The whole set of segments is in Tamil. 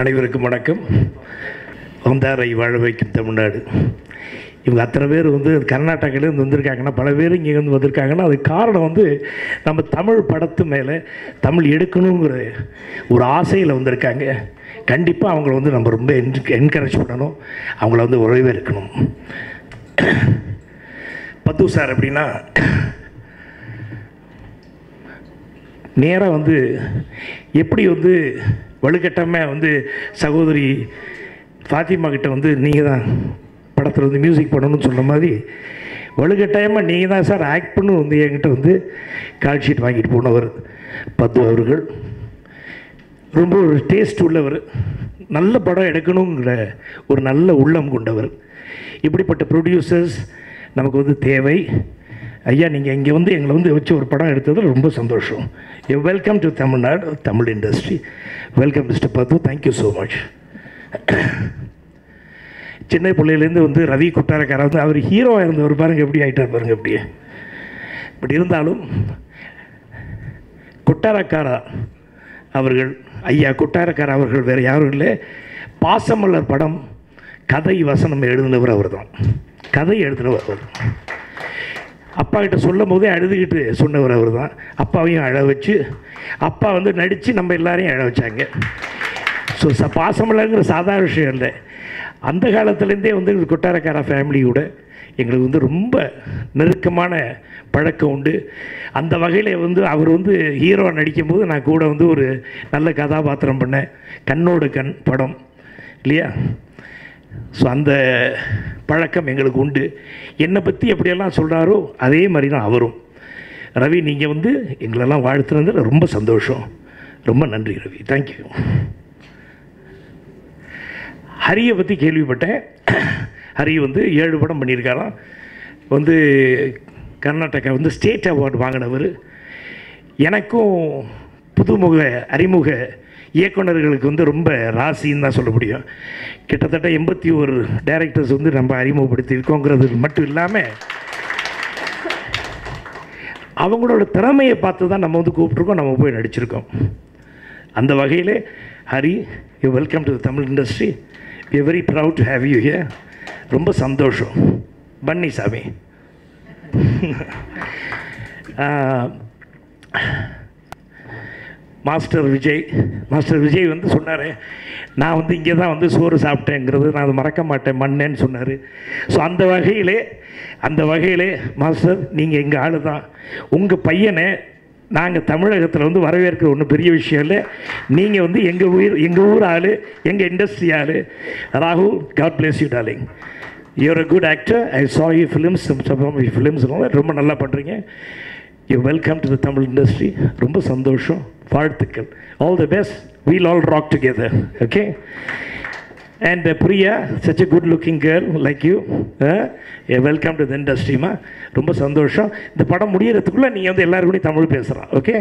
அனைவருக்கும் வணக்கம். வந்தாரை வாழ வைக்கும் தமிழ்நாடு. இவங்க அத்தனை பேர் வந்து கர்நாடகாவிலேருந்து வந்திருக்காங்கன்னா பல பேர் இங்கே வந்து வந்திருக்காங்கன்னா அதுக்கு காரணம் வந்து நம்ம தமிழ் படத்து மேலே தமிழ் எடுக்கணுங்கிற ஒரு ஆசையில் வந்திருக்காங்க. கண்டிப்பாக அவங்கள வந்து நம்ம ரொம்ப என்கரேஜ் பண்ணணும். அவங்கள வந்து வரவேற்கணும். பத்து சார் அப்படின்னா நேராக வந்து எப்படி வந்து வலுக்கட்டாமல் வந்து சகோதரி ஃபாத்திமா கிட்ட வந்து நீங்கள் தான் படத்தில் வந்து மியூசிக் பண்ணணும்னு சொன்ன மாதிரி வலுக்கட்டாயமாக நீங்கள் தான் சார் ஆக்ட் பண்ணு வந்து என்கிட்ட வந்து கால் ஷீட் வாங்கிட்டு போனவர் பத்து அவர்கள். ரொம்ப ஒரு டேஸ்ட் உள்ளவர். நல்ல படம் எடுக்கணுங்கிற ஒரு நல்ல உள்ளம் கொண்டவர். இப்படிப்பட்ட ப்ரொடியூசர்ஸ் நமக்கு வந்து தேவை. ஐயா நீங்கள் இங்கே வந்து எங்களை வந்து வச்சு ஒரு படம் எடுத்தது ரொம்ப சந்தோஷம். You welcome to Tamil Nadu Tamil industry welcome mister பத்து தேங்க்யூ ஸோ மச் சின்ன பிள்ளையிலேருந்து வந்து ரவி குட்டாரக்கார வந்து அவர் ஹீரோவாக இருந்தவர் பாருங்க எப்படி ஆகிட்டார் பாருங்க அப்படியே பட் இருந்தாலும் கொட்டாரக்காரா அவர்கள் ஐயா கொட்டாரக்கார அவர்கள் வேறு யாரும் இல்லை. பாசமல்லர் படம் கதை வசனம் எழுதினவர் அவர் தான் கதை எழுதினவர் அவர் அப்பா கிட்ட சொல்லும் போதே அழுதுகிட்டு சொன்னவர் அவர் தான் அப்பாவையும் அழ வச்சு அப்பா வந்து நடித்து நம்ம எல்லாரையும் அழ வச்சாங்க. ஸோ ச பாசமல்லங்கிற சாதாரண விஷயம் இல்லை. அந்த காலத்துலேருந்தே வந்து கொட்டாரக்கார ஃபேமிலியோட எங்களுக்கு வந்து ரொம்ப நெருக்கமான பழக்கம் உண்டு. அந்த வகையில் வந்து அவர் வந்து ஹீரோ நடிக்கும்போது நான் கூட வந்து ஒரு நல்ல கதாபாத்திரம் பண்ணேன். கண்ணோடு கண் படம். இல்லையா? ஸோ அந்த பழக்கம் எங்களுக்கு உண்டு. என்னை பற்றி எப்படியெல்லாம் சொல்கிறாரோ அதே மாதிரி தான் அவரும். ரவி நீங்கள் வந்து எங்களெல்லாம் வாழ்த்துனதில் ரொம்ப சந்தோஷம். ரொம்ப நன்றி ரவி. தேங்க்யூ ஹரியை பற்றி கேள்விப்பட்டேன். ஹரி வந்து ஏழு படம் பண்ணியிருக்காராம். வந்து கர்நாடகா வந்து ஸ்டேட் அவார்டு வாங்கினவர். எனக்கும் புதுமுக அறிமுக இயக்குனர்களுக்கு வந்து ரொம்ப ராசின்னு தான் சொல்ல முடியும். கிட்டத்தட்ட எண்பத்தி ஒரு டைரக்டர்ஸ் வந்து நம்ம அறிமுகப்படுத்தியிருக்கோங்கிறது மட்டும் இல்லாமல் அவங்களோட திறமையை பார்த்து தான் நம்ம வந்து கூப்பிட்ருக்கோம் நம்ம போய் நடிச்சிருக்கோம். அந்த வகையில் Hari you welcome to Tamil industry we very proud to have you here ரொம்ப சந்தோஷம். பன்னி சாமி. மாஸ்டர் விஜய் மாஸ்டர் விஜய் வந்து சொன்னார் நான் வந்து இங்கே தான் வந்து சோறு சாப்பிட்டேங்கிறது நான் அதை மறக்க மாட்டேன் மண்ணேன்னு சொன்னார். ஸோ அந்த வகையிலே அந்த வகையிலே மாஸ்டர் நீங்கள் எங்கள் ஆள் தான் உங்கள் பையனை நாங்கள் தமிழகத்தில் வந்து வரவேற்கிற ஒன்றும் பெரிய விஷயம் இல்லை. நீங்கள் வந்து எங்கள் ஊர் எங்கள் ஊர் ஆள் எங்கள் இண்டஸ்ட்ரி ஆள். ராகுல் god bless you darling you are a good actor I saw you films films ரொம்ப நல்லா பண்ணுறீங்க you welcome to the Tamil industry ரொம்ப சந்தோஷம். வாழ்த்துக்கள். All the best we'll all rock together okay and Priya such a good looking girl like you welcome to the இண்டஸ்ட்ரிமா ரொம்ப சந்தோஷம். இந்த படம் முடியறதுக்குள்ளே நீங்கள் வந்து எல்லாருக்கூடையும் தமிழ் பேசுகிறான் ஓகே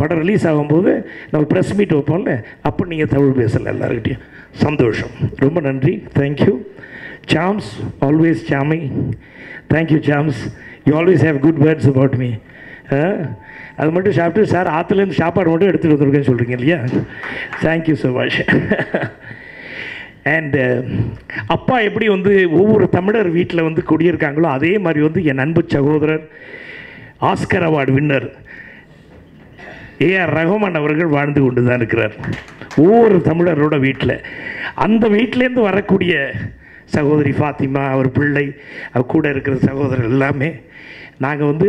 படம் ரிலீஸ் ஆகும்போது நம்ம ப்ரெஸ் மீட் வைப்போம்ல அப்போ நீங்கள் தமிழ் பேசலை எல்லாருக்கிட்டையும் சந்தோஷம். ரொம்ப நன்றி. Thank you Sams always Sami thank you Sams you always have good words about me அது மட்டும் சாப்பிட்டு சார் ஆற்றுலேருந்து சாப்பாடு மட்டும் எடுத்துகிட்டு வந்துருக்கேன்னு சொல்கிறீங்க இல்லையா? தேங்க்யூ ஸோ மச் அண்டு அப்பா எப்படி வந்து ஒவ்வொரு தமிழர் வீட்டில் வந்து குடியிருக்காங்களோ அதே மாதிரி வந்து என் அன்பு சகோதரர் Oscar award winner A R Rahman அவர்கள் வாழ்ந்து கொண்டு தான் இருக்கிறார். ஒவ்வொரு தமிழரோட வீட்டில் அந்த வீட்டிலேருந்து வரக்கூடிய சகோதரி ஃபாத்திமா அவர் பிள்ளை அவர் கூட இருக்கிற சகோதரர் எல்லாமே நாங்கள் வந்து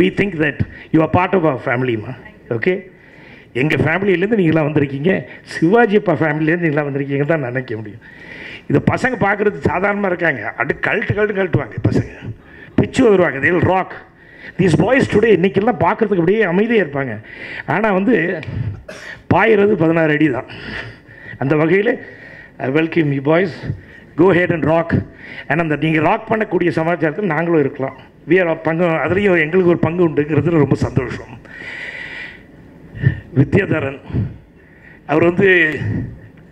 we think that you are part of our ஃபேமிலிம்மா okay எங்கள் ஃபேமிலியிலேருந்து நீங்களாம் வந்திருக்கீங்க. சிவாஜி அப்பா ஃபேமிலியிலேருந்து நீங்களாம் வந்திருக்கீங்க தான் நினைக்க முடியும். இது பசங்க பார்க்குறது சாதாரணமாக இருக்காங்க. அடு கழட்டு கழட்டு கழட்டுவாங்க பசங்க. பிச்சு வருவாங்க. தேல் ராக் தீஸ் பாய்ஸ் டுடே இன்றைக்கெல்லாம் பார்க்குறதுக்கு அப்படியே அமைதியாக இருப்பாங்க. ஆனால் வந்து பாயிறது பதினாறு அடி தான். அந்த வகையில் welcome you boys go ahead and rock and அந்த நீங்கள் ராக் பண்ணக்கூடிய சமாச்சாரத்தில் நாங்களும் இருக்கலாம். வியர் பங்கு அதுலேயும் எங்களுக்கு ஒரு பங்கு உண்டுங்கிறது ரொம்ப சந்தோஷம். வித்யாதரன் அவர் வந்து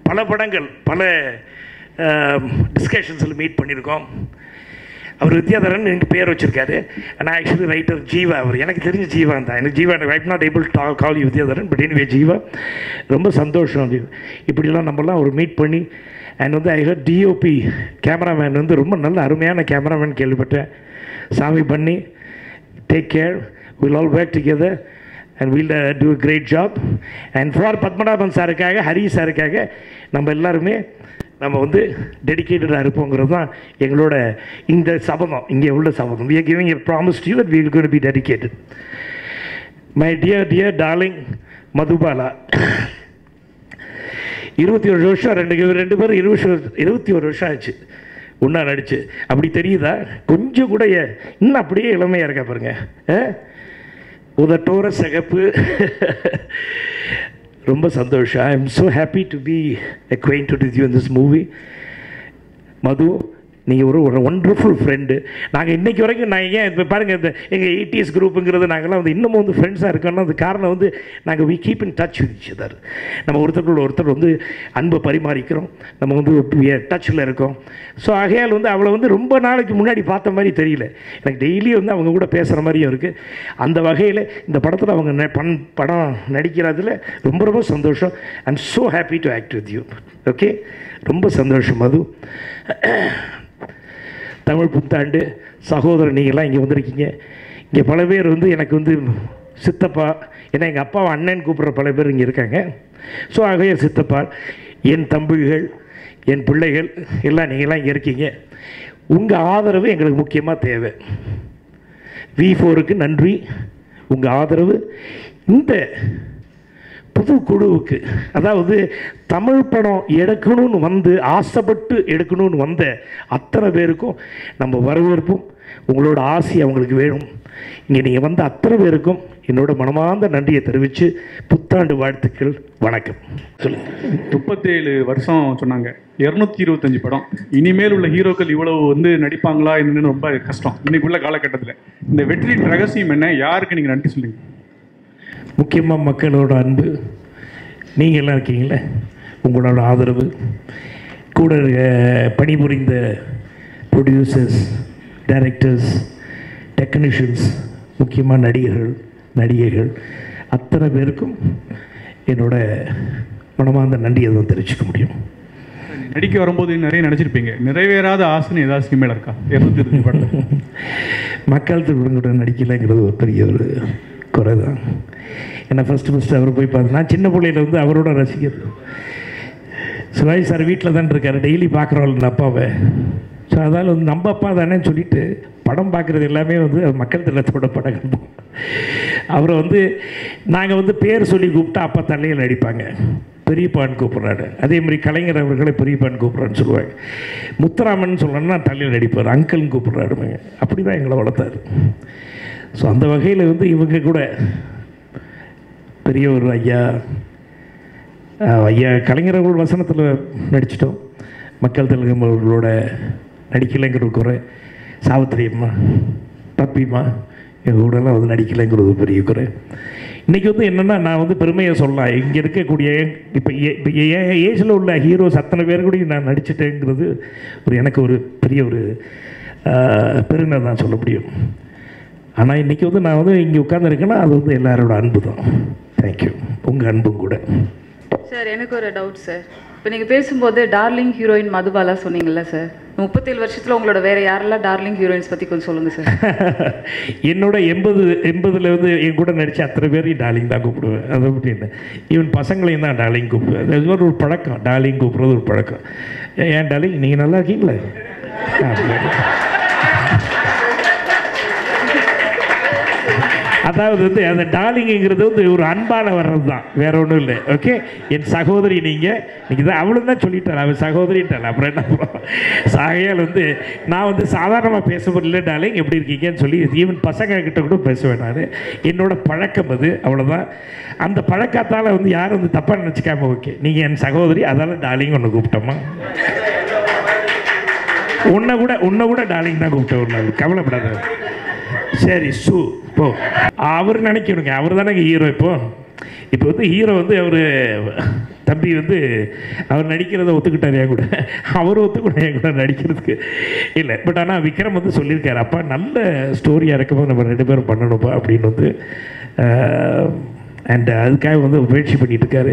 பல படங்கள் பல டிஸ்கஷன்ஸில் மீட் பண்ணியிருக்கோம் அவர் வித்யாதரன் எனக்கு பேர் வச்சுருக்காரு. நான் ஆக்சுவலி ரைட்டர் ஜீவா அவர். எனக்கு தெரிஞ்ச ஜீவா தான். எனக்கு Jeeva I not able to call you Vidyadharan but anyway Jeeva ரொம்ப சந்தோஷம் இப்படிலாம் நம்மலாம் அவர் மீட் பண்ணி அண்ட் வந்து ஐ ஹர் டிஓபி கேமராமேன் வந்து ரொம்ப நல்ல அருமையான கேமராமேன் கேள்விப்பட்டேன். சாமி பண்ணி take care will all work together and will do great job and for Padmanabhan சாருக்காக Hari சாருக்காக நம்ம எல்லாருமே நம்ம வந்து டெடிக்கேட்டடாக இருப்போங்கிறது தான் எங்களோட இந்த சபதம் இங்கே உள்ள சபதம். We are giving a promise to that we'll we be dedicated my dear dear darling Madhubala இருபத்தி ஒரு வருஷம் ரெண்டு ரெண்டு பேரும் இருபது வருஷம் இருபத்தி ஒரு வருஷம் ஆச்சு ஒன்றா நடிச்சு. அப்படி தெரியுதா? கொஞ்சம் கூட ஏ- இன்னும் அப்படியே இளமையாக இருக்கா பாருங்க. ஆ? உதட்டோர சிகப்பு. ரொம்ப சந்தோஷம். I am so happy to be acquainted with you in this movie Madhu நீங்கள் ஒரு ஒரு ஒண்டர்ஃபுல் ஃப்ரெண்டு நாங்கள் இன்றைக்கி வரைக்கும் நான் ஏன் இப்போ பாருங்கள் இந்த எங்கள் எயிட்டிஎஸ் குரூப்புங்கிறது நாங்கள்லாம் வந்து இன்னமும் வந்து ஃப்ரெண்ட்ஸாக இருக்கோம்னா அது காரணம் வந்து நாங்கள் we keep in touch with நம்ம ஒருத்தருக்குள்ள ஒருத்தர் வந்து அன்பை பரிமாறிக்கிறோம். நம்ம வந்து டச்சில் இருக்கோம். ஸோ ஆகையால் வந்து அவளை வந்து ரொம்ப நாளைக்கு முன்னாடி பார்த்த மாதிரி தெரியல. எனக்கு டெய்லி வந்து அவங்க கூட பேசுகிற மாதிரியும் இருக்குது அந்த வகையில் இந்த படத்தில் அவங்க ந- பண் படம் நடிக்கிறதுல ரொம்ப ரொம்ப சந்தோஷம். And so happy to act with you okay ரொம்ப சந்தோஷம் மது. தமிழ் புத்தாண்டு சகோதரர் நீங்கள்லாம் இங்கே வந்திருக்கீங்க. இங்கே பல பேர் வந்து எனக்கு வந்து சித்தப்பா ஏன்னா எங்கள் அப்பாவை அண்ணன் கூப்பிட்ற பல பேர் இங்கே இருக்காங்க. ஸோ ஆகைய சித்தப்பா என் தம்பிகள் என் பிள்ளைகள் எல்லாம் நீங்களாம் இங்கே இருக்கீங்க. உங்கள் ஆதரவு எங்களுக்கு முக்கியமாக தேவை. வி ஃபோருக்கு நன்றி. உங்கள் ஆதரவு. இந்த புது குழுவுக்கு. அதாவது தமிழ் படம் எடுக்கணும்னு வந்து ஆசைப்பட்டு எடுக்கணும்னு வந்த அத்தனை பேருக்கும் நம்ம வரவேற்போம் உங்களோட ஆசை அவங்களுக்கு வேணும். இங்கே நீங்கள் வந்த அத்தனை பேருக்கும் என்னோட மனமார்ந்த நன்றியை தெரிவித்து புத்தாண்டு வாழ்த்துக்கள் வணக்கம். சொல்லுங்கள் முப்பத்தேழு வருஷம் சொன்னாங்க. இரநூத்தி இருபத்தஞ்சு படம். இனிமேல் உள்ள ஹீரோக்கள் இவ்வளவு வந்து நடிப்பாங்களா என்னன்னு ரொம்ப கஷ்டம். இன்னைக்கு உள்ள காலகட்டத்தில். இந்த வெற்றியின் ரகசியம் என்ன? யாருக்கு நீங்கள் நன்றி சொல்லுங்கள் முக்கியமாக மக்களோட அன்பு. நீங்கள் எல்லாம் இருக்கீங்களே உங்களோட ஆதரவு. கூட பணிபுரிந்த ப்ரொடியூசர்ஸ் டைரக்டர்ஸ் டெக்னீஷியன்ஸ் முக்கியமாக நடிகர்கள் நடிகைகள் அத்தனை பேருக்கும் என்னோட மனமார்ந்த நன்றியை தான் தெரிவிச்சுக்க முடியும். நடிக்க வரும்போது நிறைய நடிச்சிருப்பீங்க நிறைவேறாத ஆசைன்னு ஏதாவது சினிமையில் இருக்கா? மக்கள் திருவிழா நடிக்கலைங்கிறது ஒரு பெரிய ஒரு குறை தான் ஏன்னா ஃபஸ்ட்டு ஃபஸ்ட்டு அவர் போய் பார்த்து நான் சின்ன பிள்ளையிலேருந்து வந்து அவரோட ரசிகர். சிவாஜி சார் வீட்டில் தான் இருக்கார் டெய்லி பார்க்குறோம் இந்த அப்பாவை. ஸோ அதால் வந்து நம்ம அப்பா தானேன்னு சொல்லிட்டு படம் பார்க்குறது எல்லாமே வந்து மக்கள் திட்டத்தோட படங்கள் தான். அவரை வந்து நாங்கள் வந்து பேர் சொல்லி கூப்பிட்டா அப்பா தலையில் நடிப்பாங்க பெரியப்பான்னு கூப்பிட்றாரு. அதே மாதிரி கலைஞர் அவர்களை பெரியப்பான்னு கூப்பிட்றான்னு சொல்லுவாங்க. முத்துராமன் சொல்லணும்னா தலையில் நடிப்பார் அங்கிள்னு கூப்பிட்றாரு அப்படி தான் எங்களை வளர்த்தாரு. ஸோ அந்த வகையில் வந்து இவங்க கூட பெரிய ஒரு ஐயா ஐயா கலைஞர் வசனத்தில் நடிச்சிட்டோம். மக்கள் திலகம் அவர்களோட நடிக்கலைங்கிற ஒரு குறை. சாவித்திரி அம்மா பப்பிம்மா எங்கள் கூடலாம் வந்து நடிக்கலைங்கிறது பெரிய குறை. இன்றைக்கி வந்து என்னென்னா நான் வந்து பெருமையை சொல்லலாம். இங்கே இருக்கக்கூடிய இப்போ இப்போ என் ஏஜில் உள்ள ஹீரோஸ் அத்தனை பேர் கூட நான் நடிச்சிட்டேங்கிறது ஒரு எனக்கு ஒரு பெரிய ஒரு பெருமை தான் சொல்ல முடியும். ஆனால் இன்றைக்கி வந்து நான் வந்து இங்கே உட்காந்துருக்கேன்னா அது வந்து எல்லாரோட அன்பு தான் தேங்க்யூ உங்கள் அன்பும் கூட. சார் எனக்கு ஒரு டவுட் சார் இப்போ நீங்கள் பேசும்போது டார்லிங் ஹீரோயின் மதுபாலா சொன்னீங்கல்ல சார் முப்பத்தேழு வருஷத்தில் உங்களோட வேற யாரெல்லாம் டார்லிங் ஹீரோயின்ஸ் பற்றி கொஞ்சம் சொல்லுங்கள் சார் என்னோட எண்பது எண்பதில் வந்து என் கூட நடித்த அத்தனை பேரையும் டார்லிங் தான் கூப்பிடுவேன். அதை அப்படின்னு ஈவன் பசங்களையும் தான் டார்லிங் கூப்பிடுவேன். அது மாதிரி ஒரு பழக்கம். டார்லிங் கூப்பிட்றது ஒரு பழக்கம். ஏன் டார்லிங் நீங்கள் நல்லா இருக்கீங்களே? அதாவது வந்து அந்த டார்லிங்கிறது வந்து ஒரு அன்பால் வர்றது தான் வேற ஒன்றும் இல்லை. ஓகே என் சகோதரி நீங்கள் நீங்கள் தான் அவளும் தான் சொல்லிட்டாள் அவன் சகோதரிட்டாள் அப்புறம் என்ன சாகையால் வந்து நான் வந்து சாதாரணமாக பேசுவது இல்லை டார்லிங் எப்படி இருக்கீங்கன்னு சொல்லி ஈவன் பசங்க கிட்ட கூட பேசுவேன் நான் என்னோட பழக்கம் அது அவ்வளோதான் அந்த பழக்கத்தால் வந்து யாரும் வந்து தப்பாக நினச்சிக்காம ஓகே நீங்கள் என் சகோதரி அதால் டார்லிங் ஒன்று கூப்பிட்டோமா? உன்னை கூட உன்னை கூட டார்லிங் தான் கூப்பிட்டேன் ஒரு நாள். கவலைப்படாத. சரி சு. இப்போ அவர் நினைக்கணுங்க. அவர் தானே ஹீரோ இப்போ. இப்போ வந்து ஹீரோ வந்து அவர் தம்பி வந்து அவர் நடிக்கிறத ஒத்துக்கிட்டார் என் கூட. அவர் ஒத்துக்கிட்டார் என் கூட நடிக்கிறதுக்கு. இல்லை பட் ஆனால் விக்ரம் வந்து சொல்லியிருக்காரு அப்பா நல்ல ஸ்டோரியாக இருக்கும்போது நம்ம ரெண்டு பேரும் பண்ணணும்ப்பா அப்படின்னு வந்து அண்ட் uh, அதுக்காக வந்து முயற்சி பண்ணிகிட்டு இருக்காரு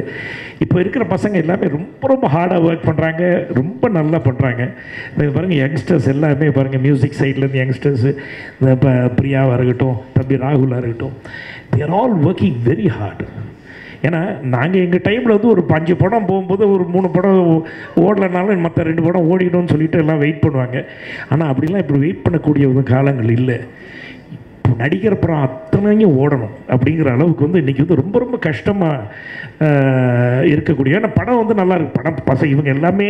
இப்போ இருக்கிற பசங்க எல்லாமே ரொம்ப ரொம்ப ஹார்டாக ஒர்க் பண்ணுறாங்க ரொம்ப நல்லா பண்ணுறாங்க இந்த பாருங்கள் யங்ஸ்டர்ஸ் எல்லாமே பாருங்கள் மியூசிக் சைட்லேருந்து யங்ஸ்டர்ஸு இந்த இப்போ பிரியாவாக இருக்கட்டும் தம்பி ராகுலாக இருக்கட்டும் they're all working very hard ஏன்னா நாங்கள் எங்கள் டைமில் வந்து ஒரு அஞ்சு படம் போகும்போது ஒரு மூணு படம் ஓடலைனாலும் மற்ற ரெண்டு படம் ஓடிடும்னு சொல்லிட்டு எல்லாம் வெயிட் பண்ணுவாங்க. ஆனால் அப்படிலாம் இப்படி வெயிட் பண்ணக்கூடிய ஒரு காலங்கள் இல்லை. நடிகர் நடிக்கிற படம் அத்தனையும் ஓடணும் அப்படிங்கிற அளவுக்கு வந்து இன்றைக்கி வந்து ரொம்ப ரொம்ப கஷ்டமாக இருக்கக்கூடிய ஏன்னா படம் வந்து நல்லா இருக்கு. படம் பசங்க இவங்க எல்லாமே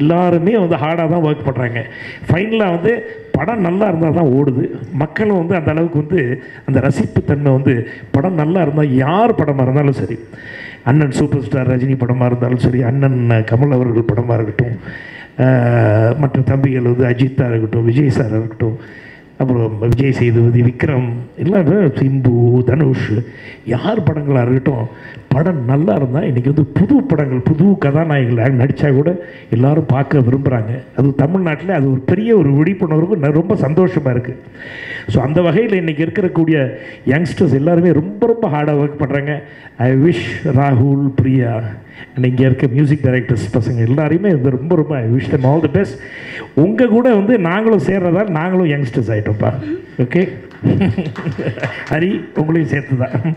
எல்லாருமே வந்து ஹார்டாக தான் ஒர்க் பண்ணுறாங்க ஃபைனலாக வந்து படம் நல்லா இருந்தால் தான் ஓடுது. மக்களும் வந்து அந்த அளவுக்கு வந்து அந்த ரசிப்புத்தன்மை வந்து படம் நல்லா இருந்தால் யார் படமாக இருந்தாலும் சரி அண்ணன் சூப்பர் ஸ்டார் ரஜினி படமாக இருந்தாலும் சரி அண்ணன் கமல் அவர்கள் படமாக இருக்கட்டும் மற்ற தம்பிகள் வந்து அஜித்தாக இருக்கட்டும் விஜய் சார் இருக்கட்டும் அப்புறம் விஜய் சேதுபதி விக்ரம் எல்லாம் சிம்பு தனுஷ் யார் படங்களாக இருக்கட்டும் படம் நல்லா இருந்தால் இன்றைக்கி வந்து புது படங்கள் புது கதாநாயகர்கள் நடித்தா கூட எல்லாரும் பார்க்க விரும்புகிறாங்க அது தமிழ்நாட்டில் அது ஒரு பெரிய ஒரு விழிப்புணர்வு ரொம்ப சந்தோஷமாக இருக்குது ஸோ அந்த வகையில் இன்றைக்கி இருக்கக்கூடிய யங்ஸ்டர்ஸ் எல்லாருமே ரொம்ப ரொம்ப ஹார்டாக ஒர்க் பண்ணுறாங்க ஐ விஷ் ராகுல் பிரியா அண்ட் இங்கே இருக்க மியூசிக் டைரக்டர்ஸ் பசங்க எல்லாரையுமே வந்து ரொம்ப ரொம்ப I wish them all the best உங்கள் கூட வந்து நாங்களும் சேர்றதால் நாங்களும் யங்ஸ்டர்ஸ் ஆகிட்டோம்ப்பா ஓகே ஹரி உங்களையும் சேர்த்து தான்